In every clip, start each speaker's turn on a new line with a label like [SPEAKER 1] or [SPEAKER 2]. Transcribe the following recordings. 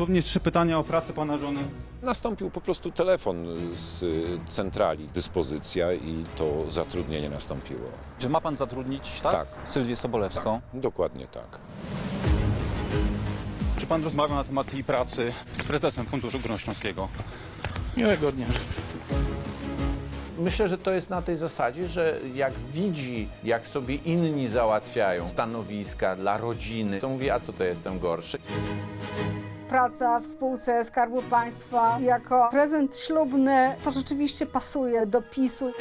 [SPEAKER 1] Dosłownie trzy pytania o pracę pana żony.
[SPEAKER 2] Nastąpił po prostu telefon z centrali, dyspozycja i to zatrudnienie nastąpiło.
[SPEAKER 3] Czy ma pan zatrudnić, tak?
[SPEAKER 2] Tak.
[SPEAKER 3] Sylwię Sobolewską.
[SPEAKER 2] Dokładnie tak.
[SPEAKER 1] Czy pan rozmawiał na temat jej pracy z prezesem Funduszu Górnośląskiego?
[SPEAKER 4] Miłego dnia.
[SPEAKER 5] Myślę, że to jest na tej zasadzie, że jak widzi, jak sobie inni załatwiają stanowiska dla rodziny, to mówi, a co to jestem gorszy?
[SPEAKER 6] Praca w spółce Skarbu Państwa jako prezent ślubny to rzeczywiście pasuje do PiSu.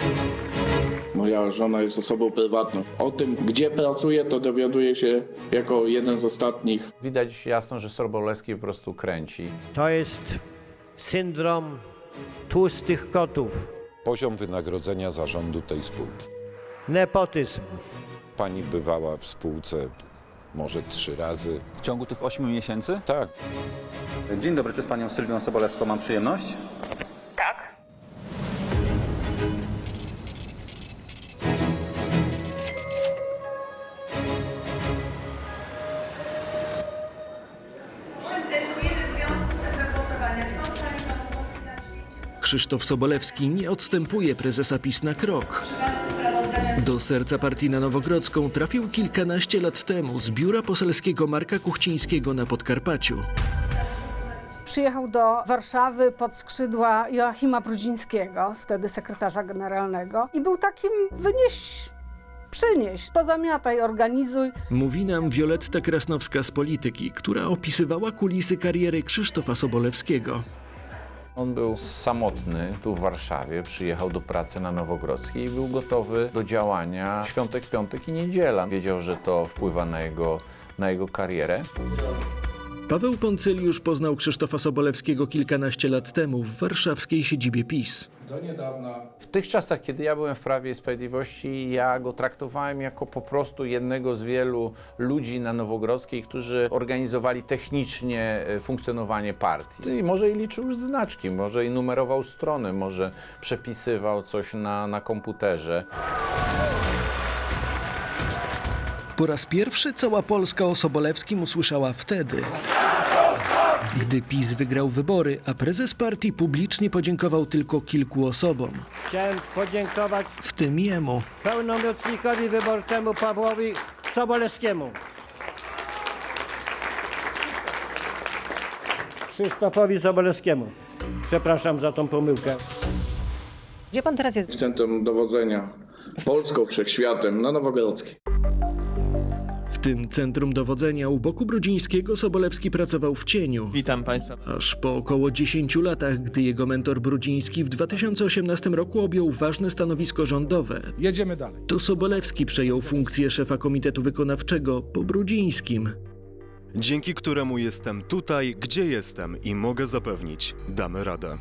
[SPEAKER 4] Moja żona jest osobą prywatną. O tym, gdzie pracuje, to dowiaduje się jako jeden z ostatnich.
[SPEAKER 5] Widać jasno, że Sobolewski po prostu kręci.
[SPEAKER 7] To jest syndrom tłustych kotów.
[SPEAKER 2] Poziom wynagrodzenia zarządu tej spółki.
[SPEAKER 7] Nepotyzm.
[SPEAKER 2] Pani bywała w spółce może trzy razy.
[SPEAKER 3] W ciągu tych 8 miesięcy?
[SPEAKER 2] Tak,
[SPEAKER 3] Dzień dobry, czy z panią Sylwią Sobolewską mam przyjemność?
[SPEAKER 8] Tak. Przystępujemy w związku z tym do głosowania. Kto z Pani Panów Posłów za przyjęciem
[SPEAKER 9] Krzysztof Sobolewski nie odstępuje prezesa PiS na krok.
[SPEAKER 8] przypadku
[SPEAKER 9] Do serca partii na Nowogrodzką trafił kilkanaście lat temu z biura poselskiego Marka Kuchcińskiego na Podkarpaciu.
[SPEAKER 6] Przyjechał do Warszawy pod skrzydła Joachima Brudzińskiego, wtedy sekretarza generalnego, i był takim wynieś, przynieś, pozamiataj, organizuj.
[SPEAKER 9] Mówi nam Wioletta Krasnowska z Polityki, która opisywała kulisy kariery Krzysztofa Sobolewskiego.
[SPEAKER 5] On był samotny tu w Warszawie, przyjechał do pracy na Nowogrodzkiej i był gotowy do działania świątek, piątek i niedziela. Wiedział, że to wpływa na jego, na jego karierę.
[SPEAKER 9] Paweł Poncyliusz poznał Krzysztofa Sobolewskiego kilkanaście lat temu w warszawskiej siedzibie PiS.
[SPEAKER 5] W tych czasach, kiedy ja byłem w Prawie i Sprawiedliwości, ja go traktowałem jako po prostu jednego z wielu ludzi na Nowogrodzkiej, którzy organizowali technicznie e, funkcjonowanie partii. I może i liczył już znaczki, może i numerował strony, może przepisywał coś na, na komputerze.
[SPEAKER 9] Po raz pierwszy cała Polska o Sobolewskim usłyszała wtedy, gdy PiS wygrał wybory, a prezes partii publicznie podziękował tylko kilku osobom,
[SPEAKER 7] Chciałem podziękować
[SPEAKER 9] w tym jemu.
[SPEAKER 7] pełnomocnikowi wyborczemu Pawłowi Sobolewskiemu. Krzysztofowi Sobolewskiemu. Przepraszam za tą pomyłkę.
[SPEAKER 8] Gdzie Pan teraz jest?
[SPEAKER 4] W centrum dowodzenia Polską, Wszechświatem na Nowogrodzkiej.
[SPEAKER 9] W tym centrum dowodzenia u boku Brudzińskiego Sobolewski pracował w cieniu.
[SPEAKER 10] Witam Państwa.
[SPEAKER 9] Aż po około 10 latach, gdy jego mentor Brudziński w 2018 roku objął ważne stanowisko rządowe,
[SPEAKER 11] Jedziemy dalej.
[SPEAKER 9] to Sobolewski przejął funkcję szefa Komitetu Wykonawczego po Brudzińskim.
[SPEAKER 10] Dzięki któremu jestem tutaj, gdzie jestem i mogę zapewnić, damy radę.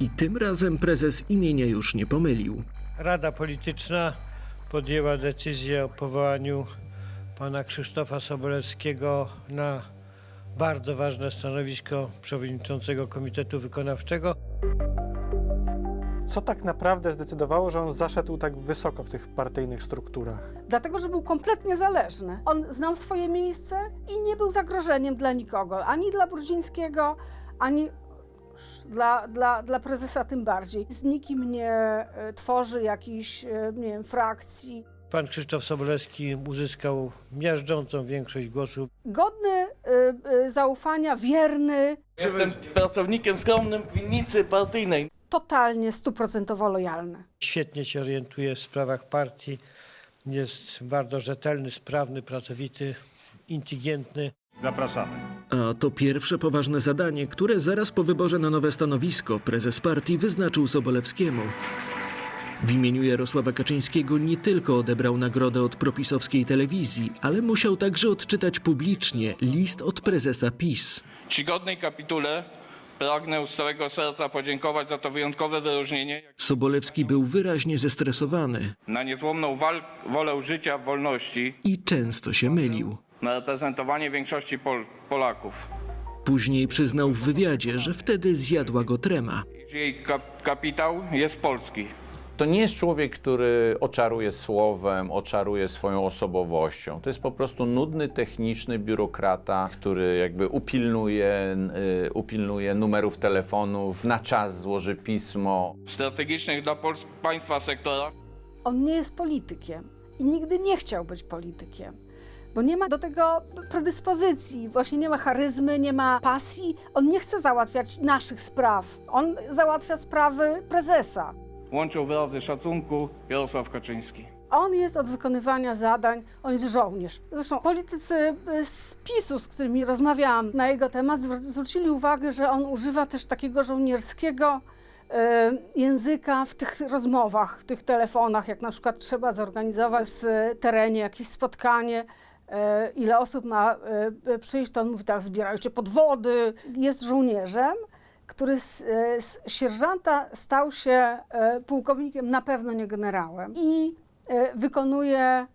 [SPEAKER 9] I tym razem prezes imienia już nie pomylił.
[SPEAKER 7] Rada Polityczna podjęła decyzję o powołaniu pana Krzysztofa Sobolewskiego na bardzo ważne stanowisko przewodniczącego Komitetu Wykonawczego.
[SPEAKER 11] Co tak naprawdę zdecydowało, że on zaszedł tak wysoko w tych partyjnych strukturach?
[SPEAKER 6] Dlatego, że był kompletnie zależny. On znał swoje miejsce i nie był zagrożeniem dla nikogo, ani dla Brudzińskiego, ani dla, dla, dla prezesa tym bardziej. Z nikim nie e, tworzy jakichś, e, nie wiem, frakcji.
[SPEAKER 7] Pan Krzysztof Sobolewski uzyskał miażdżącą większość głosów.
[SPEAKER 6] Godny e, e, zaufania, wierny,
[SPEAKER 4] Jestem pracownikiem skromnym w winnicy partyjnej.
[SPEAKER 6] totalnie, stuprocentowo lojalny.
[SPEAKER 7] Świetnie się orientuje w sprawach partii. Jest bardzo rzetelny, sprawny, pracowity, inteligentny.
[SPEAKER 9] A to pierwsze poważne zadanie, które zaraz po wyborze na nowe stanowisko prezes partii wyznaczył Sobolewskiemu. W imieniu Jarosława Kaczyńskiego nie tylko odebrał nagrodę od propisowskiej telewizji, ale musiał także odczytać publicznie list od prezesa PiS.
[SPEAKER 4] Czcigodnej kapitule pragnę z całego serca podziękować za to wyjątkowe wyróżnienie.
[SPEAKER 9] Sobolewski był wyraźnie zestresowany
[SPEAKER 4] Na niezłomną wolę życia w wolności,
[SPEAKER 9] i często się mylił.
[SPEAKER 4] na reprezentowanie większości Pol- Polaków.
[SPEAKER 9] Później przyznał w wywiadzie, że wtedy zjadła go trema.
[SPEAKER 4] Jej kap- kapitał jest polski.
[SPEAKER 5] To nie jest człowiek, który oczaruje słowem, oczaruje swoją osobowością. To jest po prostu nudny, techniczny biurokrata, który jakby upilnuje, y, upilnuje numerów telefonów, na czas złoży pismo.
[SPEAKER 12] strategicznych dla Pols- państwa sektorach.
[SPEAKER 6] On nie jest politykiem i nigdy nie chciał być politykiem, bo nie ma do tego predyspozycji, właśnie nie ma charyzmy, nie ma pasji. On nie chce załatwiać naszych spraw. On załatwia sprawy prezesa.
[SPEAKER 12] Łączą wyrazy szacunku Jarosław Kaczyński.
[SPEAKER 6] On jest od wykonywania zadań, on jest żołnierz. Zresztą politycy y, z PiSu, z którymi rozmawiałam na jego temat, zwr- zwrócili uwagę, że on używa też takiego żołnierskiego y, języka w tych rozmowach, w tych telefonach, jak na przykład trzeba zorganizować w terenie jakieś spotkanie, y, ile osób ma przyjść, to on mówi tak, zbierajcie podwody. Jest żołnierzem, który z, z sierżanta stał się y, pułkownikiem, na pewno nie generałem. I y, wykonuje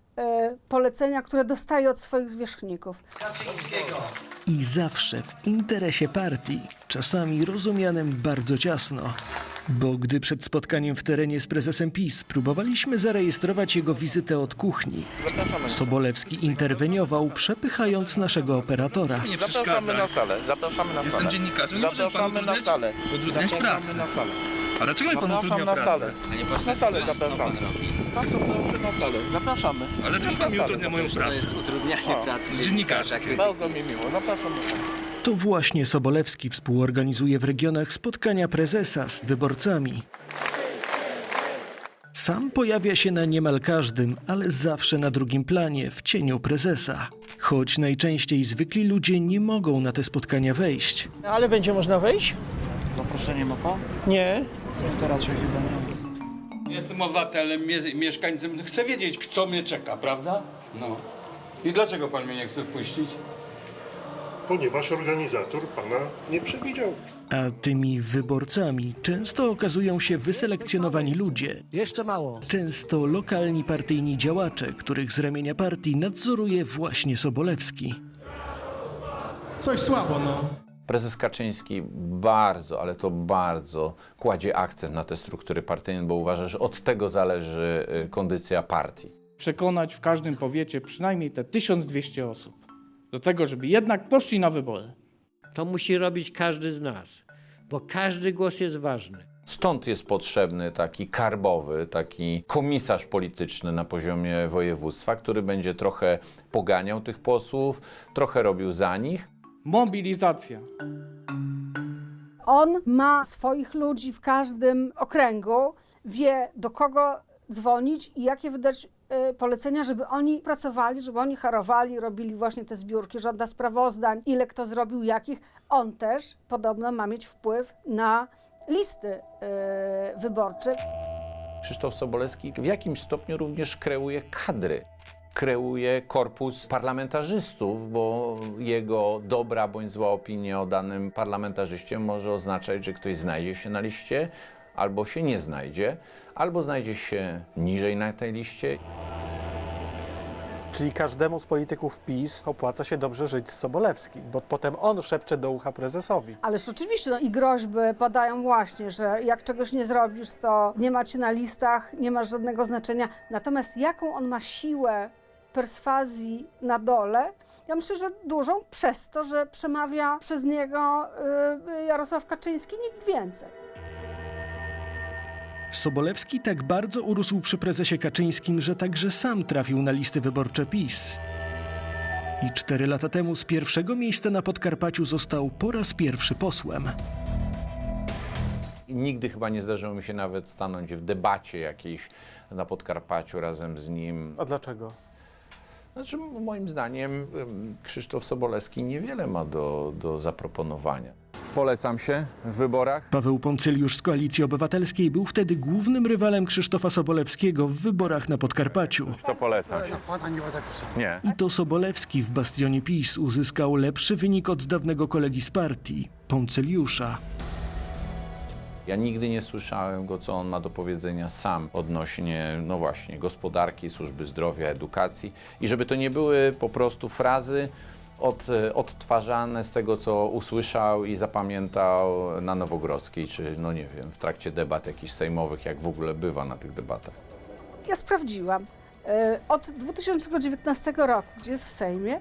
[SPEAKER 6] polecenia, które dostaje od swoich zwierzchników.
[SPEAKER 9] I zawsze w interesie partii, czasami rozumianym bardzo ciasno. Bo gdy przed spotkaniem w terenie z prezesem PiS próbowaliśmy zarejestrować jego wizytę od kuchni, Sobolewski interweniował, przepychając naszego operatora.
[SPEAKER 12] Zapraszamy na salę, zapraszamy na salę.
[SPEAKER 13] dziennikarzem,
[SPEAKER 12] Zapraszamy na salę.
[SPEAKER 13] utrudniać
[SPEAKER 12] Zapraszamy na salę.
[SPEAKER 13] A dlaczego mi pan
[SPEAKER 12] Zapraszam
[SPEAKER 13] utrudnia
[SPEAKER 12] na
[SPEAKER 13] pracę?
[SPEAKER 12] salę. Na salę zapraszamy. Bardzo proszę na salę. Zapraszamy.
[SPEAKER 13] Ale też pan mi utrudnia moją pracę.
[SPEAKER 12] utrudnianie pracy
[SPEAKER 13] dziennikarskiej.
[SPEAKER 12] Bardzo mi miło, zapraszam.
[SPEAKER 9] To właśnie Sobolewski współorganizuje w regionach spotkania prezesa z wyborcami. Sam pojawia się na niemal każdym, ale zawsze na drugim planie, w cieniu prezesa. Choć najczęściej zwykli ludzie nie mogą na te spotkania wejść.
[SPEAKER 11] Ale będzie można wejść?
[SPEAKER 13] Zaproszenie ma pan?
[SPEAKER 11] Nie.
[SPEAKER 13] To raczej chyba nie.
[SPEAKER 12] Jestem obywatelem, mie- mieszkańcem, chcę wiedzieć, co mnie czeka, prawda? No. I dlaczego pan mnie nie chce wpuścić?
[SPEAKER 7] Ponieważ organizator pana nie przewidział.
[SPEAKER 9] A tymi wyborcami często okazują się wyselekcjonowani ludzie.
[SPEAKER 7] Jeszcze mało.
[SPEAKER 9] Często lokalni partyjni działacze, których z ramienia partii nadzoruje właśnie Sobolewski.
[SPEAKER 7] Coś słabo, no.
[SPEAKER 5] Prezes Kaczyński bardzo, ale to bardzo kładzie akcent na te struktury partyjne, bo uważa, że od tego zależy y, kondycja partii.
[SPEAKER 12] Przekonać w każdym powiecie przynajmniej te 1200 osób do tego, żeby jednak poszli na wybory.
[SPEAKER 7] To musi robić każdy z nas, bo każdy głos jest ważny.
[SPEAKER 5] Stąd jest potrzebny taki karbowy, taki komisarz polityczny na poziomie województwa, który będzie trochę poganiał tych posłów, trochę robił za nich.
[SPEAKER 12] Mobilizacja.
[SPEAKER 6] On ma swoich ludzi w każdym okręgu, wie do kogo dzwonić i jakie wydać polecenia, żeby oni pracowali, żeby oni harowali, robili właśnie te zbiórki, żąda sprawozdań, ile kto zrobił jakich. On też podobno ma mieć wpływ na listy e, wyborcze.
[SPEAKER 5] Krzysztof Sobolewski w jakimś stopniu również kreuje kadry. Kreuje korpus parlamentarzystów, bo jego dobra bądź zła opinia o danym parlamentarzyście może oznaczać, że ktoś znajdzie się na liście, albo się nie znajdzie, albo znajdzie się niżej na tej liście.
[SPEAKER 11] Czyli każdemu z polityków PiS opłaca się dobrze żyć z Sobolewskim, bo potem on szepcze do ucha prezesowi.
[SPEAKER 6] Ależ oczywiście, no i groźby padają właśnie, że jak czegoś nie zrobisz, to nie macie na listach, nie ma żadnego znaczenia. Natomiast jaką on ma siłę perswazji na dole, ja myślę, że dużą przez to, że przemawia przez niego y, Jarosław Kaczyński, nikt więcej.
[SPEAKER 9] Sobolewski tak bardzo urósł przy prezesie Kaczyńskim, że także sam trafił na listy wyborcze PiS. I cztery lata temu z pierwszego miejsca na Podkarpaciu został po raz pierwszy posłem.
[SPEAKER 5] Nigdy chyba nie zdarzyło mi się nawet stanąć w debacie jakiejś na Podkarpaciu razem z nim.
[SPEAKER 11] A dlaczego?
[SPEAKER 5] Znaczy, moim zdaniem Krzysztof Sobolewski niewiele ma do, do zaproponowania. Polecam się w wyborach.
[SPEAKER 9] Paweł Poncyliusz z Koalicji Obywatelskiej był wtedy głównym rywalem Krzysztofa Sobolewskiego w wyborach na Podkarpaciu.
[SPEAKER 1] To polecam się. Nie.
[SPEAKER 9] I to Sobolewski w bastionie PiS uzyskał lepszy wynik od dawnego kolegi z partii, Poncyliusza.
[SPEAKER 5] Ja nigdy nie słyszałem go, co on ma do powiedzenia sam odnośnie, no właśnie, gospodarki, służby zdrowia, edukacji. I żeby to nie były po prostu frazy, od, e, odtwarzane z tego, co usłyszał i zapamiętał na Nowogrodzkiej, czy no nie wiem, w trakcie debat jakichś sejmowych, jak w ogóle bywa na tych debatach.
[SPEAKER 6] Ja sprawdziłam. E, Od 2019 roku, gdzie jest w Sejmie,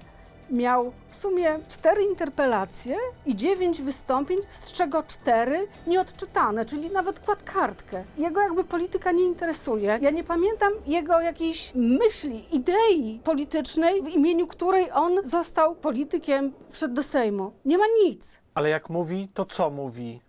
[SPEAKER 6] miał w sumie cztery interpelacje i dziewięć wystąpień, z czego cztery nieodczytane, czyli nawet kładł kartkę. Jego jakby polityka nie interesuje. Ja nie pamiętam jego jakiejś myśli, idei politycznej, w imieniu której on został politykiem, wszedł do Sejmu. Nie ma nic.
[SPEAKER 11] Ale jak mówi, to co mówi?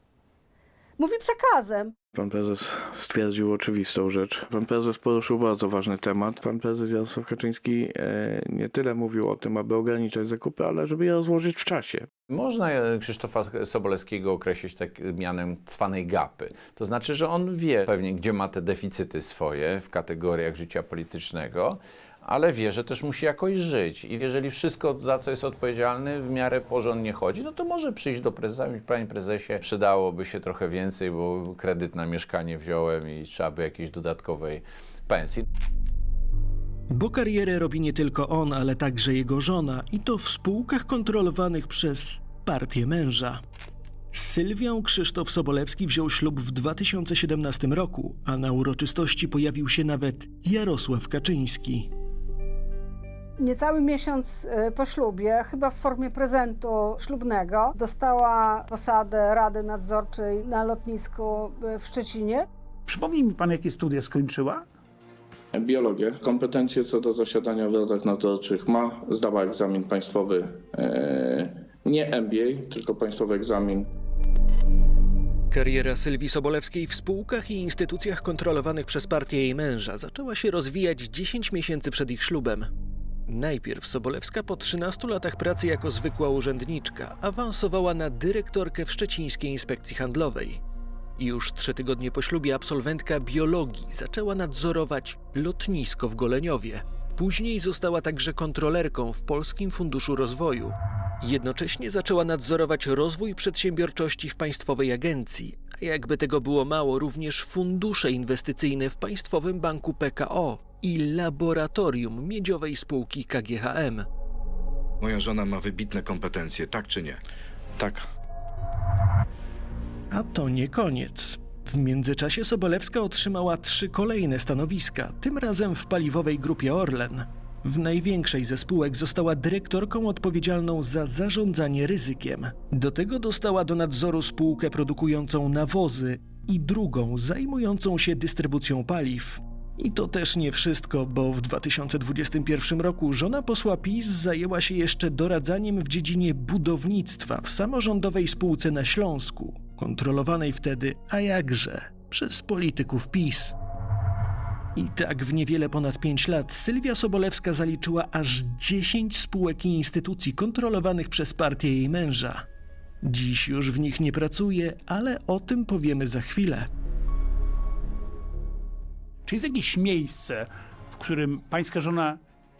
[SPEAKER 6] Mówi przekazem.
[SPEAKER 4] Pan prezes stwierdził oczywistą rzecz. Pan prezes poruszył bardzo ważny temat. Pan prezes Jarosław Kaczyński e, nie tyle mówił o tym, aby ograniczać zakupy, ale żeby je rozłożyć w czasie.
[SPEAKER 5] Można e, Krzysztofa Sobolewskiego określić tak mianem cwanej gapy. To znaczy, że on wie pewnie, gdzie ma te deficyty swoje w kategoriach życia politycznego, ale wie, że też musi jakoś żyć. I jeżeli wszystko, za co jest odpowiedzialny, w miarę porządnie chodzi, no to może przyjść do prezesa i mówić, panie prezesie, przydałoby się trochę więcej, bo kredyt na mieszkanie wziąłem i trzeba by jakiejś dodatkowej pensji.
[SPEAKER 9] Bo karierę robi nie tylko on, ale także jego żona i to w spółkach kontrolowanych przez partię męża. Z Sylwią Krzysztof Sobolewski wziął ślub w 2017 roku, a na uroczystości pojawił się nawet Jarosław Kaczyński.
[SPEAKER 6] Niecały miesiąc e, po ślubie, chyba w formie prezentu ślubnego, dostała posadę Rady Nadzorczej na lotnisku e, w Szczecinie.
[SPEAKER 13] Przypomnij mi pan, jakie studia skończyła?
[SPEAKER 4] Biologię. Kompetencje co do zasiadania w radach nadzorczych ma. Zdała egzamin państwowy. E, nie MBA, tylko państwowy egzamin.
[SPEAKER 9] Kariera Sylwii Sobolewskiej w spółkach i instytucjach kontrolowanych przez partię jej męża zaczęła się rozwijać 10 miesięcy przed ich ślubem. Najpierw Sobolewska po 13 latach pracy jako zwykła urzędniczka awansowała na dyrektorkę w Szczecińskiej Inspekcji Handlowej. Już trzy tygodnie po ślubie absolwentka biologii zaczęła nadzorować lotnisko w Goleniowie. Później została także kontrolerką w Polskim Funduszu Rozwoju. Jednocześnie zaczęła nadzorować rozwój przedsiębiorczości w państwowej agencji, a jakby tego było mało, również fundusze inwestycyjne w Państwowym Banku PKO i laboratorium miedziowej spółki KGHM.
[SPEAKER 2] Moja żona ma wybitne kompetencje, tak czy nie?
[SPEAKER 4] Tak.
[SPEAKER 9] A to nie koniec. W międzyczasie Sobolewska otrzymała trzy kolejne stanowiska, tym razem w paliwowej grupie Orlen. W największej ze spółek została dyrektorką odpowiedzialną za zarządzanie ryzykiem. Do tego dostała do nadzoru spółkę produkującą nawozy i drugą zajmującą się dystrybucją paliw. I to też nie wszystko, bo w 2021 roku żona posła PiS zajęła się jeszcze doradzaniem w dziedzinie budownictwa w samorządowej spółce na Śląsku, kontrolowanej wtedy, a jakże, przez polityków PiS. I tak w niewiele ponad 5 lat Sylwia Sobolewska zaliczyła aż 10 spółek i instytucji kontrolowanych przez partię jej męża. Dziś już w nich nie pracuje, ale o tym powiemy za chwilę.
[SPEAKER 13] Czy jest jakieś miejsce, w którym pańska żona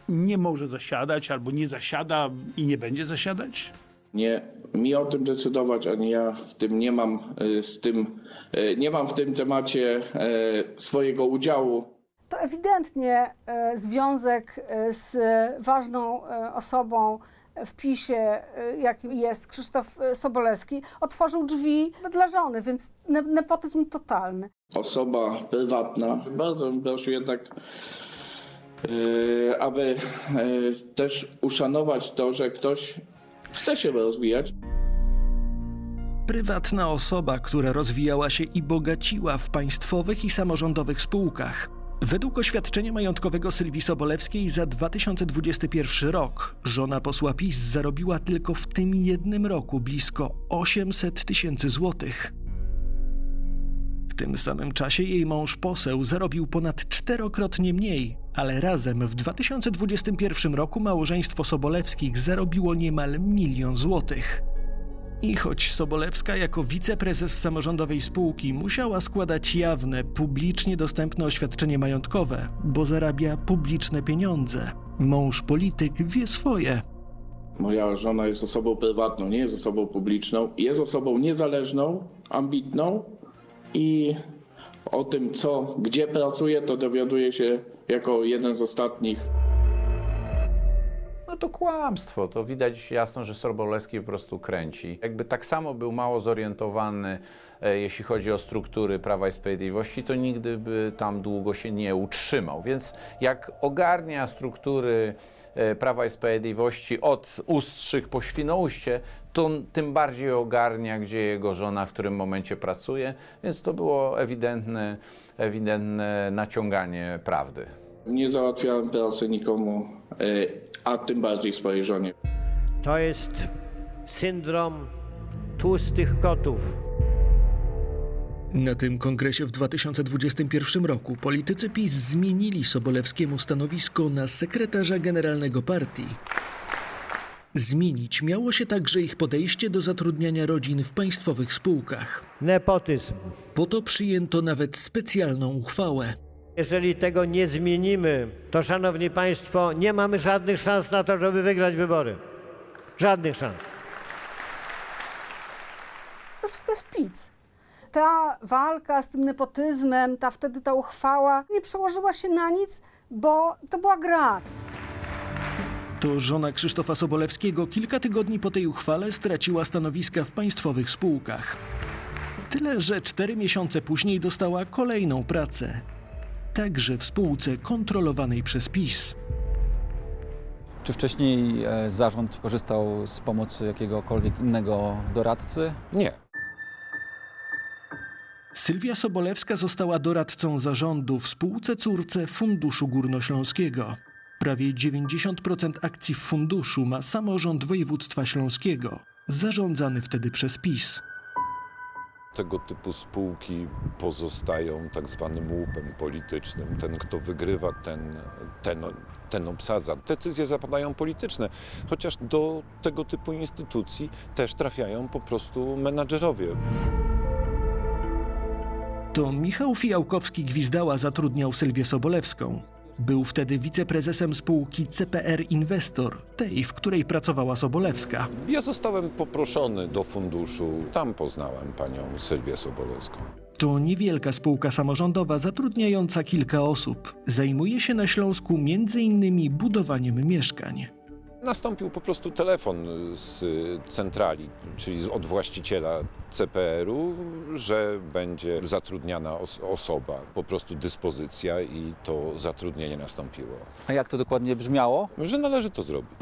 [SPEAKER 13] nie może zasiadać albo nie zasiada i nie będzie zasiadać?
[SPEAKER 4] Nie mi o tym decydować, ani ja w tym nie mam e, z tym, e, nie mam w tym temacie e, swojego udziału.
[SPEAKER 6] To ewidentnie związek z ważną osobą w PiSie, e, jakim jest Krzysztof e, Sobolewski, otworzył drzwi dla żony, więc ne nepotyzm totalny.
[SPEAKER 4] Osoba prywatna. Bardzo bym prosił jednak, e, aby e, też uszanować to, że ktoś chce się rozwijać.
[SPEAKER 9] Prywatna osoba, która rozwijała się i bogaciła w państwowych i samorządowych spółkach. Według oświadczenia majątkowego Sylwii Sobolewskiej za 2021 rok żona posła PiS zarobiła tylko w tym jednym roku blisko 800 tysięcy złotych. W tym samym czasie jej mąż poseł zarobił ponad czterokrotnie mniej, ale razem w 2021 roku małżeństwo Sobolewskich zarobiło niemal milion złotych. I choć Sobolewska jako wiceprezes samorządowej spółki musiała składać jawne, publicznie dostępne oświadczenie majątkowe, bo zarabia publiczne pieniądze, mąż polityk wie swoje.
[SPEAKER 4] Moja żona jest osobą prywatną, nie jest osobą publiczną. Jest osobą niezależną, ambitną i o tym, co, gdzie pracuje, to dowiaduje się jako jeden z ostatnich.
[SPEAKER 5] No to kłamstwo. To widać jasno, że Sobolewski po prostu kręci. Jakby tak samo był mało zorientowany, e, jeśli chodzi o struktury Prawa i Sprawiedliwości, to nigdy by tam długo się nie utrzymał. Więc jak ogarnia struktury e, Prawa i Sprawiedliwości od Ustrzyk po Świnoujście, to tym bardziej ogarnia, gdzie jego żona w którym momencie pracuje, więc to było ewidentne, ewidentne naciąganie prawdy.
[SPEAKER 4] Nie załatwiałem pracy nikomu, a tym bardziej swojej żonie.
[SPEAKER 7] To jest syndrom tłustych kotów.
[SPEAKER 9] Na tym kongresie w 2021 roku politycy PiS zmienili Sobolewskiemu stanowisko na sekretarza generalnego partii. Zmienić miało się także ich podejście do zatrudniania rodzin w państwowych spółkach.
[SPEAKER 7] Nepotyzm.
[SPEAKER 9] Po to przyjęto nawet specjalną uchwałę.
[SPEAKER 7] Jeżeli tego nie zmienimy, to szanowni państwo, nie mamy żadnych szans na to, żeby wygrać wybory. Żadnych szans.
[SPEAKER 6] To wszystko jest pic. Ta walka z tym nepotyzmem, ta wtedy ta uchwała nie przełożyła się na nic, bo to była gra.
[SPEAKER 9] To żona Krzysztofa Sobolewskiego kilka tygodni po tej uchwale straciła stanowiska w państwowych spółkach. Tyle, że cztery miesiące później dostała kolejną pracę. Także w spółce kontrolowanej przez PiS.
[SPEAKER 3] Czy wcześniej e, zarząd korzystał z pomocy jakiegokolwiek innego doradcy?
[SPEAKER 2] Nie.
[SPEAKER 9] Sylwia Sobolewska została doradcą zarządu w spółce córce Funduszu Górnośląskiego. Prawie 90% akcji w funduszu ma samorząd województwa śląskiego, zarządzany wtedy przez PiS.
[SPEAKER 2] Tego typu spółki pozostają tak zwanym łupem politycznym. Ten, kto wygrywa, ten, ten, ten obsadza. Decyzje zapadają polityczne, chociaż do tego typu instytucji też trafiają po prostu menadżerowie.
[SPEAKER 9] To Michał Fijałkowski-Gwizdała zatrudniał Sylwię Sobolewską. Był wtedy wiceprezesem spółki CPR Inwestor, tej, w której pracowała Sobolewska.
[SPEAKER 2] Ja zostałem poproszony do funduszu. Tam poznałem panią Sylwię Sobolewską.
[SPEAKER 9] To niewielka spółka samorządowa zatrudniająca kilka osób. Zajmuje się na Śląsku m.in. budowaniem mieszkań.
[SPEAKER 2] Nastąpił po prostu telefon z centrali, czyli od właściciela CPR-u, że będzie zatrudniana os- osoba, po prostu dyspozycja i to zatrudnienie nastąpiło.
[SPEAKER 3] A jak to dokładnie brzmiało?
[SPEAKER 2] Że należy to zrobić.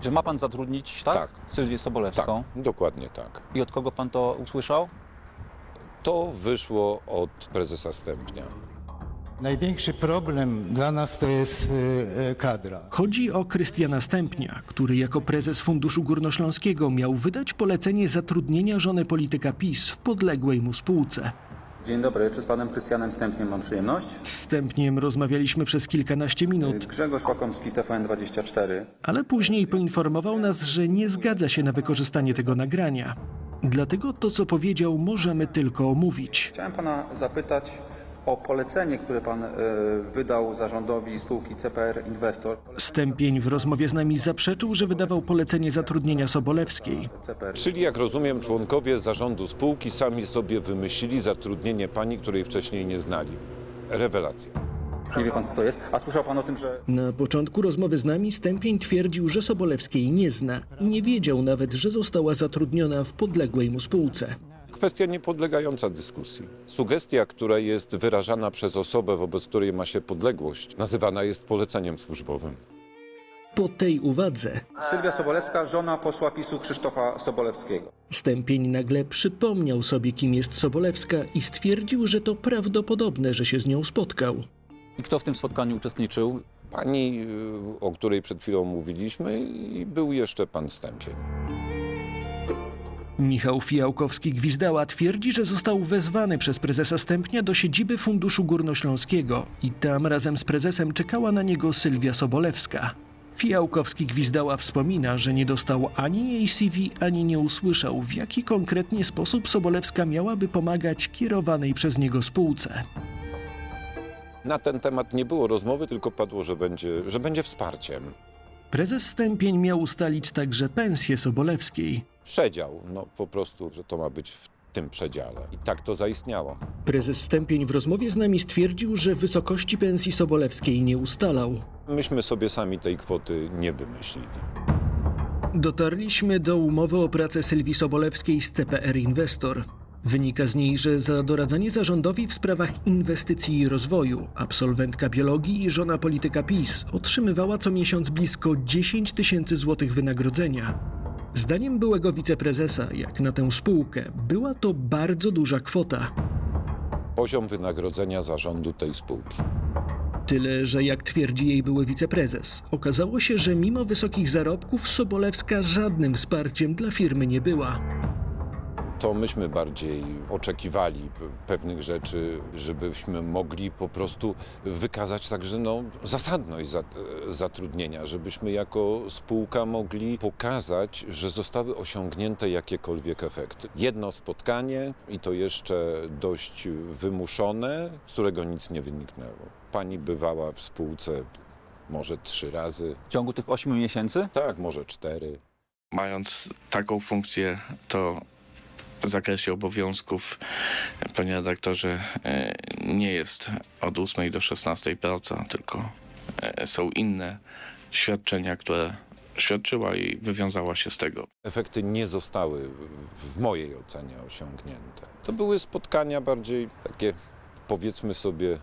[SPEAKER 3] Że ma pan zatrudnić, tak?
[SPEAKER 2] Tak.
[SPEAKER 3] Sylwię Sobolewską.
[SPEAKER 2] Tak, dokładnie tak.
[SPEAKER 3] I od kogo pan to usłyszał?
[SPEAKER 2] To wyszło od prezesa Stępnia.
[SPEAKER 14] Największy problem dla nas to jest y, kadra.
[SPEAKER 9] Chodzi o Krystiana Stępnia, który jako prezes Funduszu Górnośląskiego miał wydać polecenie zatrudnienia żony polityka PiS w podległej mu spółce.
[SPEAKER 3] Dzień dobry, czy z panem Krystianem Stępniem mam przyjemność?
[SPEAKER 9] Z Stępniem rozmawialiśmy przez kilkanaście minut,
[SPEAKER 3] Grzegorz Łakomski, TVN24.
[SPEAKER 9] ale później poinformował nas, że nie zgadza się na wykorzystanie tego nagrania. Dlatego to, co powiedział, możemy tylko omówić.
[SPEAKER 3] Chciałem pana zapytać o polecenie, które pan e, wydał zarządowi spółki CPR Inwestor.
[SPEAKER 9] Stępień w rozmowie z nami zaprzeczył, że wydawał polecenie zatrudnienia Sobolewskiej.
[SPEAKER 3] CPR.
[SPEAKER 2] Czyli jak rozumiem, członkowie zarządu spółki sami sobie wymyślili zatrudnienie pani, której wcześniej nie znali. Rewelacja.
[SPEAKER 3] Nie wie pan, kto to jest? A słyszał pan o tym, że
[SPEAKER 9] Na początku rozmowy z nami Stępień twierdził, że Sobolewskiej nie zna i nie wiedział nawet, że została zatrudniona w podległej mu spółce.
[SPEAKER 2] Kwestia niepodlegająca dyskusji. Sugestia, która jest wyrażana przez osobę, wobec której ma się podległość, nazywana jest poleceniem służbowym.
[SPEAKER 9] Po tej uwadze
[SPEAKER 3] Sylwia Sobolewska, żona posła PiSu Krzysztofa Sobolewskiego.
[SPEAKER 9] Stępień nagle przypomniał sobie, kim jest Sobolewska i stwierdził, że to prawdopodobne, że się z nią spotkał.
[SPEAKER 3] I kto w tym spotkaniu uczestniczył?
[SPEAKER 2] Pani, y, o której przed chwilą mówiliśmy, i był jeszcze pan Stępień.
[SPEAKER 9] Michał Fijałkowski-Gwizdała twierdzi, że został wezwany przez prezesa Stępnia do siedziby Funduszu Górnośląskiego i tam razem z prezesem czekała na niego Sylwia Sobolewska. Fijałkowski-Gwizdała wspomina, że nie dostał ani jej CV, ani nie usłyszał, w jaki konkretnie sposób Sobolewska miałaby pomagać kierowanej przez niego spółce.
[SPEAKER 2] Na ten temat nie było rozmowy, tylko padło, że będzie, że będzie wsparciem.
[SPEAKER 9] Prezes Stępień miał ustalić także pensję Sobolewskiej.
[SPEAKER 2] Przedział, no po prostu, że to ma być w tym przedziale. I tak to zaistniało.
[SPEAKER 9] Prezes Stępień w rozmowie z nami stwierdził, że wysokości pensji Sobolewskiej nie ustalał.
[SPEAKER 2] Myśmy sobie sami tej kwoty nie wymyślili.
[SPEAKER 9] Dotarliśmy do umowy o pracę Sylwii Sobolewskiej z CPR Inwestor. Wynika z niej, że za doradzanie zarządowi w sprawach inwestycji i rozwoju absolwentka biologii i żona polityka PiS otrzymywała co miesiąc blisko 10 tysięcy złotych wynagrodzenia. Zdaniem byłego wiceprezesa, jak na tę spółkę, była to bardzo duża kwota.
[SPEAKER 2] Poziom wynagrodzenia zarządu tej spółki.
[SPEAKER 9] Tyle, że jak twierdzi jej były wiceprezes, okazało się, że mimo wysokich zarobków Sobolewska żadnym wsparciem dla firmy nie była.
[SPEAKER 2] To myśmy bardziej oczekiwali pewnych rzeczy, żebyśmy mogli po prostu wykazać także no, zasadność za, zatrudnienia, żebyśmy jako spółka mogli pokazać, że zostały osiągnięte jakiekolwiek efekty. Jedno spotkanie i to jeszcze dość wymuszone, z którego nic nie wyniknęło. Pani bywała w spółce może trzy razy.
[SPEAKER 3] W ciągu tych 8 miesięcy?
[SPEAKER 2] Tak, może cztery.
[SPEAKER 4] Mając taką funkcję, to zakresie obowiązków, panie redaktorze, e, nie jest od 8 do 16 praca, tylko e, są inne świadczenia, które świadczyła i wywiązała się z tego.
[SPEAKER 2] Efekty nie zostały w- mojej ocenie osiągnięte. To były spotkania bardziej takie, powiedzmy sobie,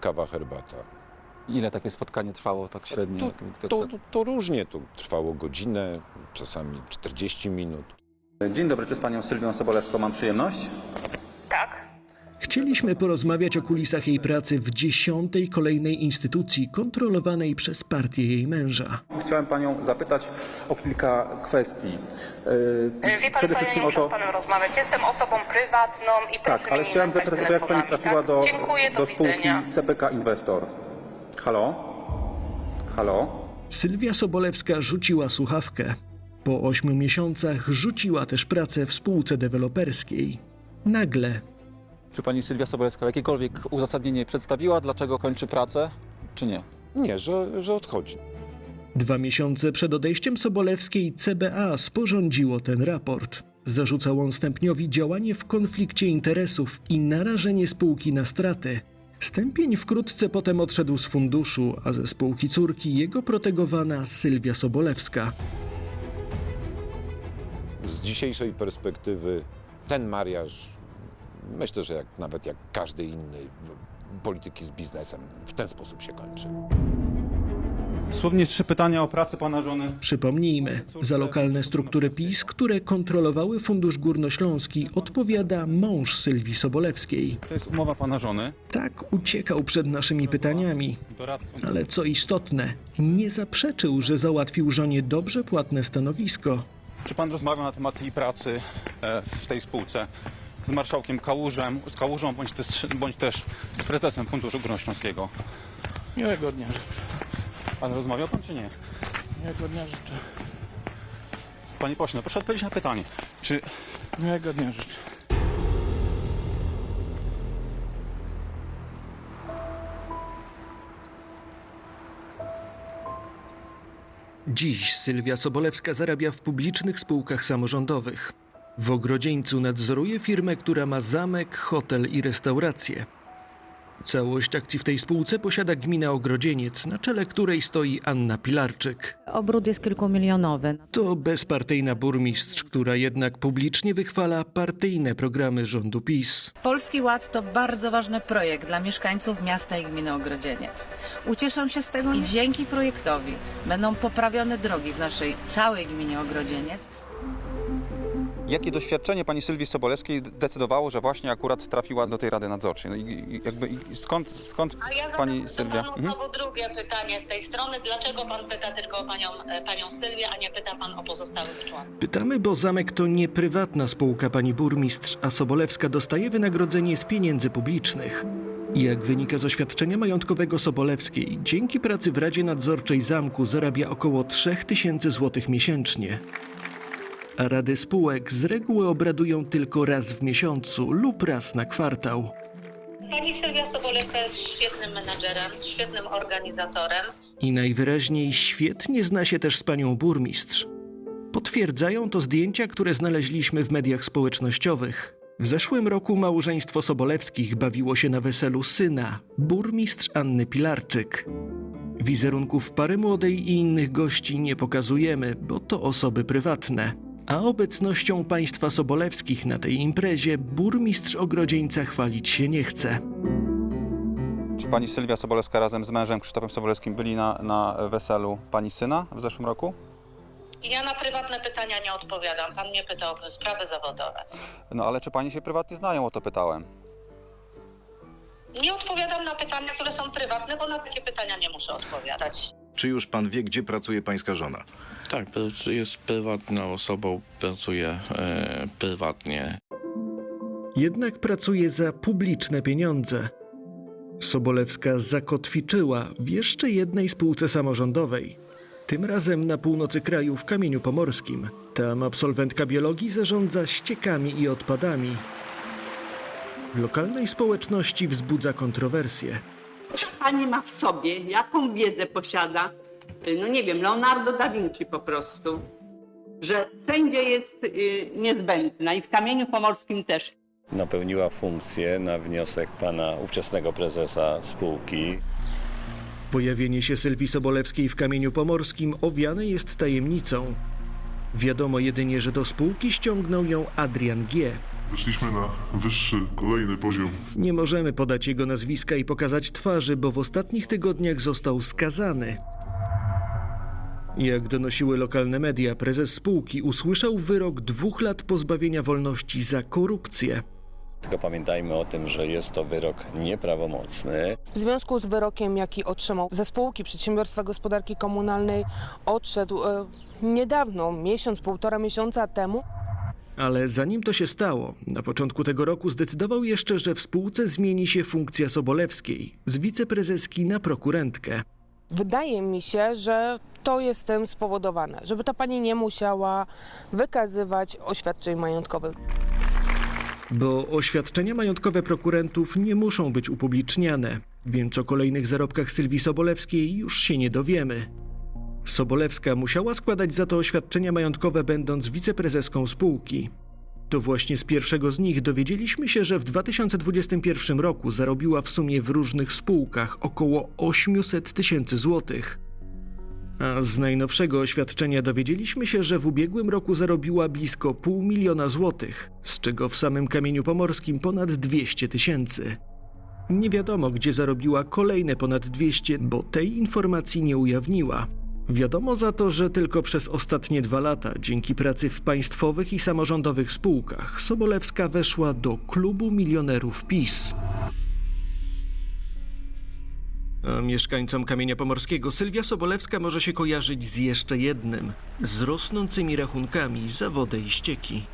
[SPEAKER 2] kawa, herbata.
[SPEAKER 3] Ile takie spotkanie trwało tak średnio?
[SPEAKER 2] To, to, to, to różnie, to trwało godzinę, czasami 40 minut.
[SPEAKER 1] Dzień dobry, czy z panią Sylwią Sobolewską mam przyjemność?
[SPEAKER 8] Tak.
[SPEAKER 9] Chcieliśmy porozmawiać o kulisach jej pracy w dziesiątej kolejnej instytucji kontrolowanej przez partię jej męża.
[SPEAKER 1] Chciałem panią zapytać o kilka kwestii.
[SPEAKER 8] E, Wie pan co, ja nie muszę z panem rozmawiać. Jestem osobą prywatną i proszę
[SPEAKER 1] Tak, ale chciałem
[SPEAKER 8] nazwać
[SPEAKER 1] zapytać o to, jak pani
[SPEAKER 8] telefonami,
[SPEAKER 1] trafiła
[SPEAKER 8] tak?
[SPEAKER 1] do,
[SPEAKER 8] Dziękuję, do,
[SPEAKER 1] do spółki
[SPEAKER 8] widzenia.
[SPEAKER 1] CPK Inwestor. Halo? Halo?
[SPEAKER 9] Sylwia Sobolewska rzuciła słuchawkę. Po ośmiu miesiącach rzuciła też pracę w spółce deweloperskiej. Nagle
[SPEAKER 3] Czy pani Sylwia Sobolewska jakiekolwiek uzasadnienie przedstawiła, dlaczego kończy pracę, czy nie?
[SPEAKER 2] Nie, że, że odchodzi.
[SPEAKER 9] Dwa miesiące przed odejściem Sobolewskiej CBA sporządziło ten raport. Zarzucał on Stępniowi działanie w konflikcie interesów i narażenie spółki na straty. Stępień wkrótce potem odszedł z funduszu, a ze spółki córki jego protegowana Sylwia Sobolewska.
[SPEAKER 2] Z dzisiejszej perspektywy ten mariaż, myślę, że jak, nawet jak każdy inny, polityki z biznesem, w ten sposób się kończy.
[SPEAKER 1] Słownie trzy pytania o pracę pana żony.
[SPEAKER 9] Przypomnijmy, za lokalne struktury PiS, które kontrolowały Fundusz Górnośląski, odpowiada mąż Sylwii Sobolewskiej.
[SPEAKER 1] To jest umowa pana żony.
[SPEAKER 9] Tak uciekał przed naszymi pytaniami. Ale co istotne, nie zaprzeczył, że załatwił żonie dobrze płatne stanowisko.
[SPEAKER 1] Czy pan rozmawiał na temat jej pracy e, w tej spółce z marszałkiem Kałużem, z Kałużą bądź też, bądź też z prezesem Funduszu Górnośląskiego?
[SPEAKER 4] Miłego dnia
[SPEAKER 1] Ale rozmawiał pan czy nie?
[SPEAKER 4] Miłego dnia życzę.
[SPEAKER 1] Panie pośle, proszę odpowiedzieć na pytanie. Czy
[SPEAKER 4] Miłego dnia życzę.
[SPEAKER 9] Dziś Sylwia Sobolewska zarabia w publicznych spółkach samorządowych. W Ogrodzieńcu nadzoruje firmę, która ma zamek, hotel i restaurację. Całość akcji w tej spółce posiada gmina Ogrodzieniec, na czele której stoi Anna Pilarczyk.
[SPEAKER 15] Obrót jest kilkumilionowy.
[SPEAKER 9] To bezpartyjna burmistrz, która jednak publicznie wychwala partyjne programy rządu PiS.
[SPEAKER 15] Polski Ład to bardzo ważny projekt dla mieszkańców miasta i gminy Ogrodzieniec. Ucieszam się z tego i dzięki projektowi będą poprawione drogi w naszej całej gminie Ogrodzieniec.
[SPEAKER 1] Jakie doświadczenie pani Sylwii Sobolewskiej decydowało, że właśnie akurat trafiła do tej Rady Nadzorczej? No i, i jakby i skąd, skąd
[SPEAKER 8] A ja
[SPEAKER 1] pani Sylwia?
[SPEAKER 8] panu
[SPEAKER 1] Mhm.
[SPEAKER 8] znowu drugie pytanie z tej strony. Dlaczego pan pyta tylko o panią, e, panią Sylwię, a nie pyta pan o pozostałych członków?
[SPEAKER 9] Pytamy, bo zamek to nie prywatna spółka pani burmistrz, a Sobolewska dostaje wynagrodzenie z pieniędzy publicznych. Jak wynika z oświadczenia majątkowego Sobolewskiej, dzięki pracy w Radzie Nadzorczej Zamku zarabia około 3000 zł miesięcznie. A rady spółek z reguły obradują tylko raz w miesiącu lub raz na kwartał.
[SPEAKER 8] Pani Sylwia Sobolewska jest świetnym menadżerem, świetnym organizatorem.
[SPEAKER 9] I najwyraźniej świetnie zna się też z panią burmistrz. Potwierdzają to zdjęcia, które znaleźliśmy w mediach społecznościowych. W zeszłym roku małżeństwo Sobolewskich bawiło się na weselu syna, burmistrz Anny Pilarczyk. Wizerunków pary młodej i innych gości nie pokazujemy, bo to osoby prywatne. A obecnością państwa Sobolewskich na tej imprezie burmistrz Ogrodzieńca chwalić się nie chce.
[SPEAKER 1] Czy pani Sylwia Sobolewska razem z mężem Krzysztofem Sobolewskim byli na, na weselu pani syna w zeszłym roku?
[SPEAKER 8] Ja na prywatne pytania nie odpowiadam. Pan mnie pytał o sprawy zawodowe.
[SPEAKER 1] No ale czy pani się prywatnie znają, o to pytałem.
[SPEAKER 8] Nie odpowiadam na pytania, które są prywatne, bo na takie pytania nie muszę odpowiadać.
[SPEAKER 16] Czy już pan wie, gdzie pracuje pańska żona?
[SPEAKER 4] Tak, jest prywatną osobą, pracuje e, prywatnie.
[SPEAKER 9] Jednak pracuje za publiczne pieniądze. Sobolewska zakotwiczyła w jeszcze jednej spółce samorządowej. Tym razem na północy kraju w Kamieniu Pomorskim. Tam absolwentka biologii zarządza ściekami i odpadami. W lokalnej społeczności wzbudza kontrowersje.
[SPEAKER 17] Co pani ma w sobie? Jaką wiedzę posiada? No nie wiem, Leonardo da Vinci po prostu. Że wszędzie jest y, niezbędna i w kamieniu pomorskim też.
[SPEAKER 18] Napełniła funkcję na wniosek pana ówczesnego prezesa spółki.
[SPEAKER 9] Pojawienie się Sylwii Sobolewskiej w Kamieniu Pomorskim owiane jest tajemnicą. Wiadomo jedynie, że do spółki ściągnął ją Adrian G.
[SPEAKER 19] Wyszliśmy na wyższy, kolejny poziom.
[SPEAKER 9] Nie możemy podać jego nazwiska i pokazać twarzy, bo w ostatnich tygodniach został skazany. Jak donosiły lokalne media, prezes spółki usłyszał wyrok dwóch lat pozbawienia wolności za korupcję.
[SPEAKER 18] Tylko pamiętajmy o tym, że jest to wyrok nieprawomocny.
[SPEAKER 20] W związku z wyrokiem, jaki otrzymał ze spółki Przedsiębiorstwa Gospodarki Komunalnej, odszedł e, niedawno, miesiąc, półtora miesiąca temu.
[SPEAKER 9] Ale zanim to się stało, na początku tego roku zdecydował jeszcze, że w spółce zmieni się funkcja Sobolewskiej z wiceprezeski na prokurentkę.
[SPEAKER 20] Wydaje mi się, że to jest tym spowodowane, żeby ta pani nie musiała wykazywać oświadczeń majątkowych.
[SPEAKER 9] Bo oświadczenia majątkowe prokurentów nie muszą być upubliczniane, więc o kolejnych zarobkach Sylwii Sobolewskiej już się nie dowiemy. Sobolewska musiała składać za to oświadczenia majątkowe, będąc wiceprezeską spółki. To właśnie z pierwszego z nich dowiedzieliśmy się, że w 2021 roku zarobiła w sumie w różnych spółkach około 800 tysięcy złotych. A z najnowszego oświadczenia dowiedzieliśmy się, że w ubiegłym roku zarobiła blisko pół miliona złotych, z czego w samym Kamieniu Pomorskim ponad 200 tysięcy. Nie wiadomo, gdzie zarobiła kolejne ponad 200, bo tej informacji nie ujawniła. Wiadomo za to, że tylko przez ostatnie dwa lata, dzięki pracy w państwowych i samorządowych spółkach, Sobolewska weszła do klubu milionerów PiS. A mieszkańcom Kamienia Pomorskiego Sylwia Sobolewska może się kojarzyć z jeszcze jednym z rosnącymi rachunkami za wodę i ścieki.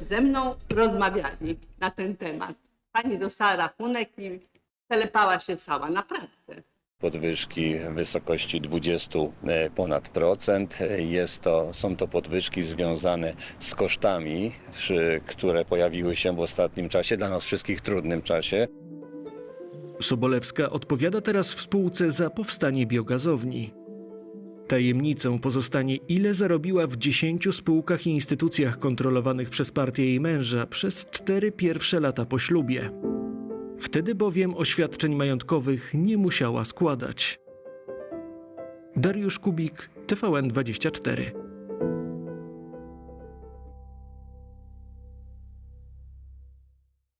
[SPEAKER 17] Ze mną rozmawiali na ten temat. Pani dostała rachunek i telepała się cała, naprawdę.
[SPEAKER 18] Podwyżki w wysokości 20 e, ponad procent. Jest to, są to podwyżki związane z kosztami, które pojawiły się w ostatnim czasie, dla nas wszystkich trudnym czasie.
[SPEAKER 9] Sobolewska odpowiada teraz w spółce za powstanie biogazowni. Tajemnicą pozostanie, ile zarobiła w 10 spółkach i instytucjach kontrolowanych przez partię jej męża przez cztery pierwsze lata po ślubie. Wtedy bowiem oświadczeń majątkowych nie musiała składać. Dariusz Kubik, TVN24.